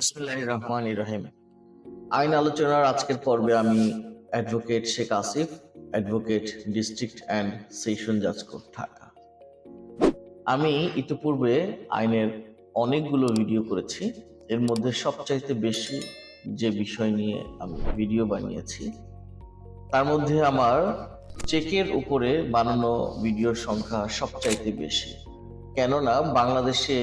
রহমান রহিম। আইন আলোচনার আজকের পর্বে আমি advocate Sheikh Asif advocate district and session জাজ কোর্ট ঢাকা। আমি ইতিপূর্বে আইনের অনেকগুলো ভিডিও করেছি। এর মধ্যে সবচাইতে বেশি যে বিষয় নিয়ে আমি ভিডিও বানিয়েছি, তার মধ্যে আমার চেকের উপরে বানানো ভিডিওর সংখ্যা সবচাইতে বেশি। কেননা বাংলাদেশে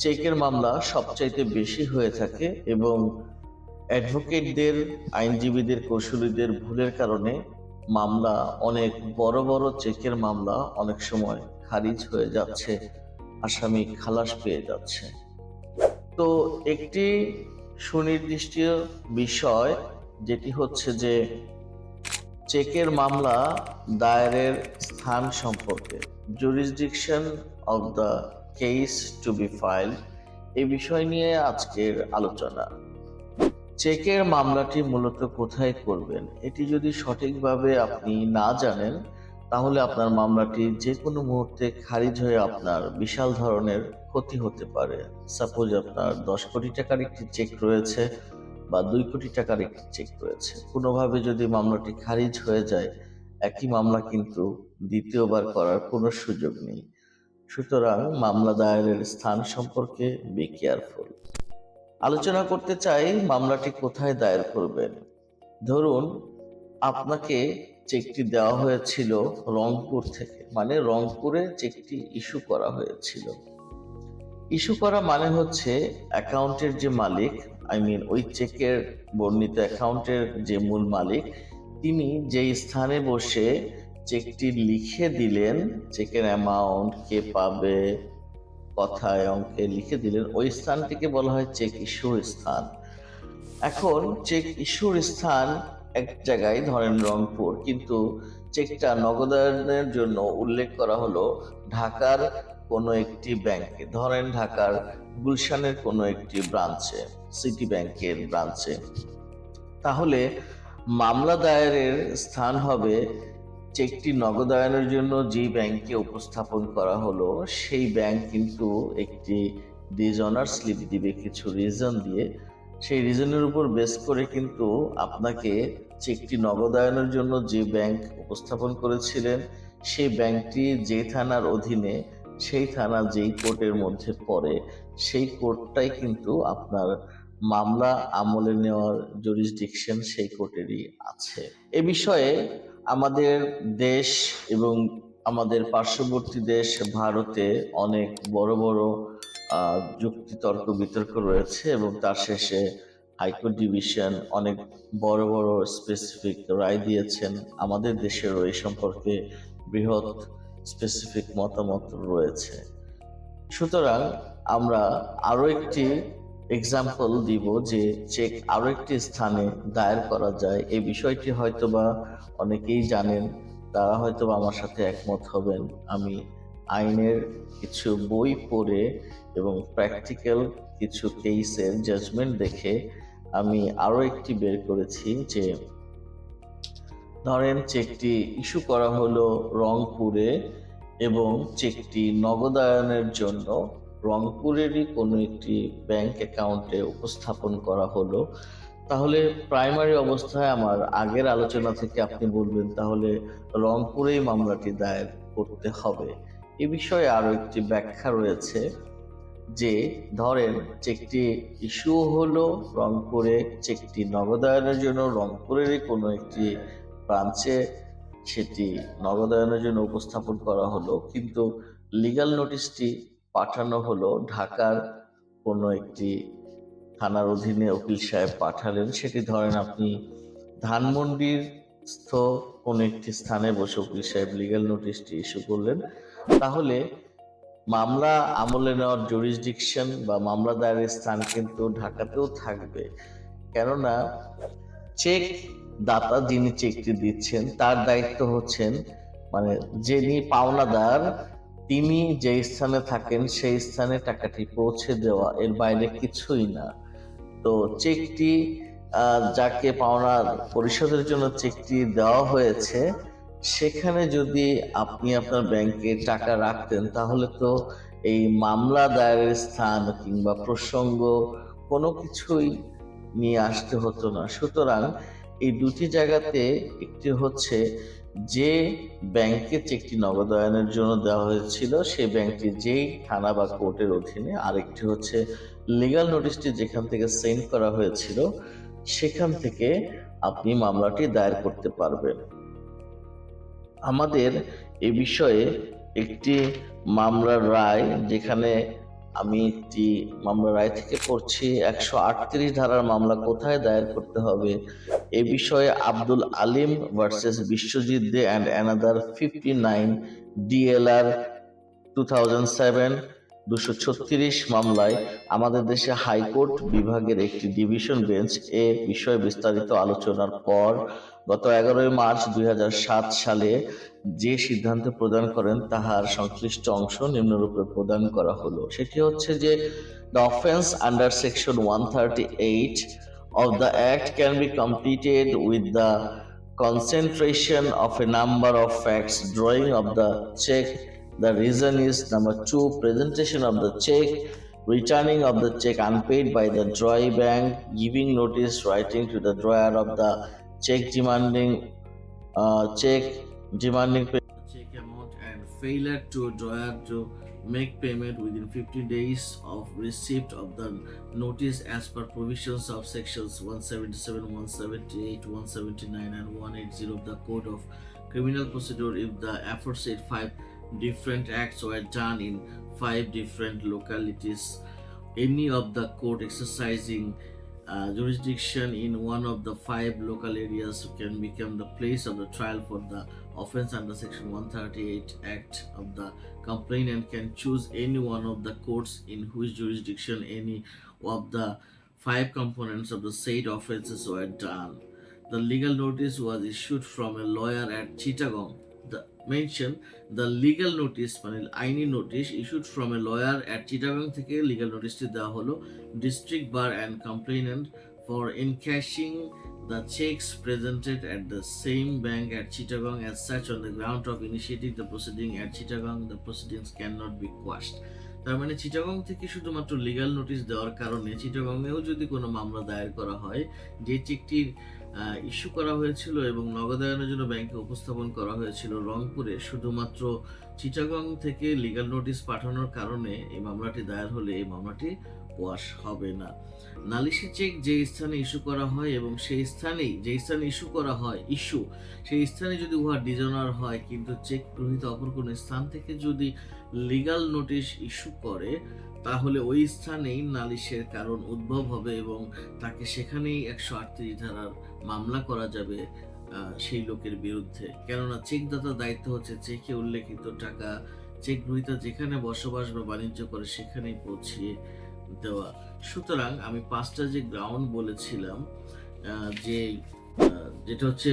চেকের মামলা সবচাইতে বেশি হয়ে থাকে এবং অ্যাডভোকেটদের, আইনজীবীদের, কৌশলীদের ভুলের কারণে মামলা অনেক বড় বড় চেকের মামলা অনেক সময় খারিজ হয়ে যাচ্ছে, আসামি খালাস পেয়ে যাচ্ছে। তো একটি সুনির্দিষ্ট বিষয় যেটি হচ্ছে যে চেকের মামলা দায়েরের স্থান সম্পর্কে jurisdiction of the case to be file এ বিষয় নিয়ে আজকের আলোচনা। চেকের মামলাটি মূলত কোথায় করবেন, এটি যদি সঠিকভাবে আপনি না জানেন, তাহলে আপনার মামলাটি যে কোনো মুহূর্তে খারিজ হয়ে আপনার বিশাল ধরনের ক্ষতি হতে পারে। সাপোজ আপনার দশ কোটি টাকার একটি চেক রয়েছে বা দুই কোটি টাকার একটি চেক রয়েছে। কোনোভাবে যদি মামলাটি খারিজ হয়ে যায়, একই মামলা কিন্তু দ্বিতীয়বার করার কোনো সুযোগ নেই। সুতরাং মামলা দায়েরের স্থান সম্পর্কে বি কেয়ারফুল আলোচনা করতে চাই মামলাটি কোথায় দায়ের করবেন। ধরুন, আপনাকে চেকটি দেওয়া হয়েছিল রংপুর থেকে মানে রংপুরে চেকটি ইস্যু করা হয়েছিল। ইস্যু করা মানে হচ্ছে অ্যাকাউন্টের যে মালিক আই মিন ওই চেকের বর্ণিত অ্যাকাউন্টের যে মূল মালিক, তিনি যেই স্থানে বসে চেকটি লিখে দিলেন, চেকের অ্যামাউন্ট কে পাবে, কথায় অঙ্কে লিখে দিলেন, ওই স্থানটিকে বলা হয় চেক ইস্যুর স্থান। এখন চেক ইস্যুর স্থান এক জায়গায়, ধরেন রংপুর, কিন্তু চেকটা নগদায়নের জন্য উল্লেখ করা হলো ঢাকার কোনো একটি ব্যাংকে, ধরেন ঢাকার গুলশানের কোনো একটি ব্রাঞ্চে, সিটি ব্যাংকের ব্রাঞ্চে। তাহলে মামলা দায়েরের স্থান হবে চেকটি নগদায়নের জন্য যে ব্যাংকে উপস্থাপন করা হলো, সেই ব্যাংক কিন্তু একটি ডিজনার স্লিপ দিবে, কিছু রিজন দিয়ে। সেই রিজনের উপর বেস করে কিন্তু আপনাকে চেকটি নগদায়নের জন্য যে ব্যাংক উপস্থাপন করেছিলেন, সেই ব্যাংকটি যে থানার অধীনে, সেই থানা যেই কোর্টের মধ্যে পড়ে, সেই কোর্টটাই কিন্তু আপনার মামলা আমলে নেওয়ার জুরিসডিকশন সেই কোর্টেরই আছে। এ বিষয়ে আমাদের দেশ এবং আমাদের পার্শ্ববর্তী দেশ ভারতে অনেক বড় বড় আহ, যুক্তিতর্ক বিতর্ক রয়েছে এবং তার শেষে হাইকোর্ট ডিভিশন অনেক বড় বড় স্পেসিফিক রায় দিয়েছেন। আমাদের দেশেরও এই সম্পর্কে বৃহৎ স্পেসিফিক মতামত রয়েছে। সুতরাং আমরা আরও একটি এক্সাম্পল দিব যে চেক আরও একটি স্থানে দায়ের করা যায়। এই বিষয়টি হয়তোবা অনেকেই জানেন, তারা হয়তোবা আমার সাথে একমত হবেন। আমি আইনের কিছু বই পড়ে এবং প্র্যাকটিক্যাল কিছু কেসের জাজমেন্ট দেখে আমি আরও একটি বের করেছি যে, ধরেন চেকটি ইস্যু করা হলো রংপুরে এবং চেকটি নগদায়নের জন্য রংপুরেরই কোনো একটি ব্যাংক অ্যাকাউন্টে উপস্থাপন করা হলো। তাহলে প্রাইমারি অবস্থায় আমার আগের আলোচনা থেকে আপনি বলবেন, তাহলে রংপুরেই মামলাটি দায়ের করতে হবে। এ বিষয়ে আরও একটি ব্যাখ্যা রয়েছে যে, ধরেন চেকটি ইস্যু হলো রংপুরে চেকটি নগদায়নের জন্য, রংপুরেরই কোনো একটি ব্রাঞ্চে সেটি নগদায়নের জন্য উপস্থাপন করা হলো। কিন্তু লিগ্যাল নোটিশটি পাঠানো হলো। ঢাকার কোনো একটি থানার অধীনে উকিল সাহেব পাঠালেন। সেটি ধরেন আপনি ধানমন্ডির স্থ কোনো একটি স্থানে বসে উকিল সাহেব লিগাল নোটিশটি ইস্যু করলেন। তাহলে মামলা আমলে নেওয়ার জুরিসডিকশন বা মামলা দায়েরের স্থান কিন্তু ঢাকাতেও থাকবে। কেননা চেক দাতা যিনি চেকটি দিচ্ছেন, তার দায়িত্ব হচ্ছেন মানে যিনি পাওনাদার তিনি যে স্থানে থাকেন, সেই স্থানে টাকাটি পৌঁছে দেওয়া, এর বাইরে কিছুই না। তো চেকটি যাকে পাওনা পরিশোধের জন্য চেকটি দেওয়া হয়েছে, সেখানে যদি আপনি আপনার ব্যাংকে টাকা রাখতেন, তাহলে তো এই মামলা দায়েরের স্থান কিংবা প্রসঙ্গ কোনো কিছুই নিয়ে আসতে হতো না। সুতরাং এই দুটি জায়গাতে একটি হচ্ছে যে ব্যাংকে চেকটি নগদায়নের জন্য দেওয়া হয়েছিল, সেই ব্যাংকটি যেই থানা বা কোর্টের অধীনে আরেকটি হচ্ছে লিগ্যাল নোটিশটি যেখান থেকে সেন্ড করা হয়েছিল, সেখান থেকে আপনি মামলাটি দায়ের করতে পারবেন। আমাদের এ বিষয়ে একটি মামলার রায় যেখানে আমি একটি মামলা রায় থেকে পড়ছি। একশো আটত্রিশ ধারার মামলা কোথায় দায়ের করতে হবে? এ বিষয়ে Abdul Alim versus Biswajit Dey and another fifty nine DLR two thousand seven দুশো ছত্রিশ মামলায় আমাদের দেশে হাইকোর্ট বিভাগের একটি ডিভিশন বেঞ্চ এ বিষয়ে বিস্তারিত আলোচনার পর গত এগারোই মার্চ দুই হাজার সাত সালে যে সিদ্ধান্ত প্রদান করেন, তাহার সংশ্লিষ্ট অংশ নিম্নরূপে প্রদান করা হলো। সেটি হচ্ছে যে the offence under section one thirty eight of the act can be completed with the concentration of a number of facts, drawing of the check the reason is number two presentation of the check returning of the check unpaid by the drawee bank giving notice writing to the drawer of the check demanding uh, check demanding pay- check amount and failure to drawer to make payment within 15 days of receipt of the notice as per provisions of sections 177 178 179 and 180 of the code of criminal procedure. If the aforesaid five different acts were done in five different localities. Any of the court exercising uh, jurisdiction in one of the five local areas can become the place of the trial for the offense under section 138 act of the complainant can choose any one of the courts in whose jurisdiction any of the five components of the said offences were done. The legal notice was issued from a lawyer at chittagong mention the legal notice মানে আইনি notice issued from a lawyer at Chittagong থেকে legal নোটিশটি দেওয়া হলো। District bar and complainant for encashing the cheques presented at the same bank at Chittagong as such on the ground of initiative the proceeding at Chittagong the proceedings can not be quashed তার মানে চিটাগাং থেকে শুধুমাত্র legal notice দেওয়ার কারণে চিটাগংয়েও যদি কোনো মামলা দায়ের করা হয়, যে চেকটির ইস্যু করা হয়েছিল এবং নগদায়নের জন্য ব্যাংকে উপস্থাপন করা হয়েছিল রংপুরে। শুধুমাত্র চিটাগং থেকে লিগাল নোটিশ পাঠানোর কারণে এই মামলাটি দায়ের হলে এই মামলাটি ওয়াশ হবে না। নালিশি চেক যে স্থানে ইস্যু করা হয় এবং সেই স্থানেই যে স্থানে ইস্যু করা হয় ইস্যু সেই স্থানে যদি উহা ডিজনার হয়, কিন্তু চেক গ্রহীত অপর কোনো স্থান থেকে যদি লিগাল নোটিশ ইস্যু করে, তাহলে ওই স্থানেই নালিশের কারণ উদ্ভব হবে এবং তাকে সেখানেই একশো আটত্রিশ ধারার মামলা করা যাবে সেই লোকের বিরুদ্ধে। কেননা চেকদাতার দায়িত্ব হচ্ছে চেকে উল্লেখিত টাকা চেক গ্রহীতা যেখানে বসবাস বা বাণিজ্য করে সেখানেই পৌঁছিয়ে দেওয়া। সুতরাং আমি পাঁচটা যে গ্রাউন্ড বলেছিলাম যে যেটা হচ্ছে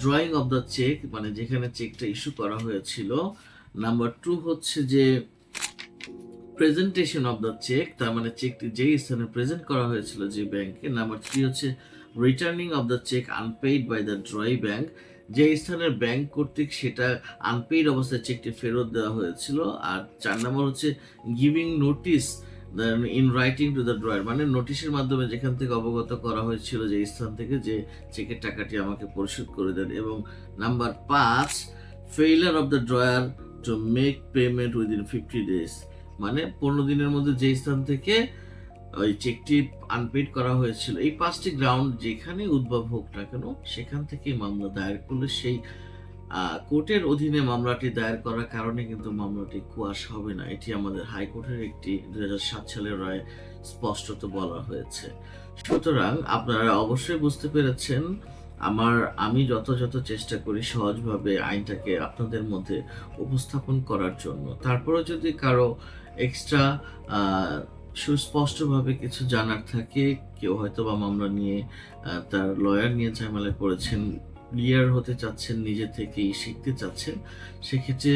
ড্রয়িং অফ দ্য চেক মানে যেখানে চেকটা ইস্যু করা হয়েছিল। নাম্বার টু হচ্ছে যে প্রেজেন্টেশন অফ দ্য চেক তার মানে চেকটি যেই স্থানে প্রেজেন্ট করা হয়েছিল যে ব্যাংকে নাম্বার থ্রি হচ্ছে returning of the cheque unpaid by the drawee bank যে স্থানের ব্যাংক কর্তৃক সেটা আনপেইড অবস্থায় চেকটি ফেরত দেওয়া হয়েছিল, আর চার নম্বর হচ্ছে giving notice in writing to the drawer মানে নোটিশের মাধ্যমে যেখান থেকে অবগত করা হয়েছিল যে স্থান থেকে যে চেকের টাকাটি আমাকে পরিশোধ করে দেন এবং নাম্বার পাঁচ failure of the drawer to make payment within fifteen days মানে পনেরো দিনের মধ্যে যে স্থান থেকে ওই চেকটি আনপেড করা হয়েছিল। এই পাঁচটি গ্রাউন্ড যেখানে উদ্ভব হোক না কেন, সেখান থেকে মামলা দায়ের করলে সেই কোর্টের অধীনে মামলাটি দায়ের করার কারণে কিন্তু মামলাটি কুয়াশ হবে না। এটি আমাদের হাইকোর্টের একটি দুই সালের রায় স্পষ্টত বলা হয়েছে। সুতরাং আপনারা অবশ্যই বুঝতে পেরেছেন, আমার, আমি যথাযথ চেষ্টা করি সহজভাবে আইনটাকে আপনাদের মধ্যে উপস্থাপন করার জন্য। তারপরে যদি কারও এক্সট্রা সুস্পষ্টভাবে কিছু জানার থাকে। কেউ হয়তো বা মামলা নিয়ে তার লয়ার নিয়ে ঝামেলা করেছেন ক্লিয়ার হতে চাচ্ছেন, নিজে থেকেই শিখতে চাচ্ছেন। সেক্ষেত্রে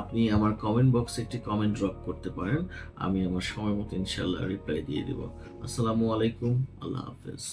আপনি আমার কমেন্ট বক্সে একটি কমেন্ট ড্রপ করতে পারেন। আমি আমার সময় মতো ইনশাল্লাহ রিপ্লাই দিয়ে দেবো। আসসালামু আলাইকুম। আল্লাহ হাফেজ।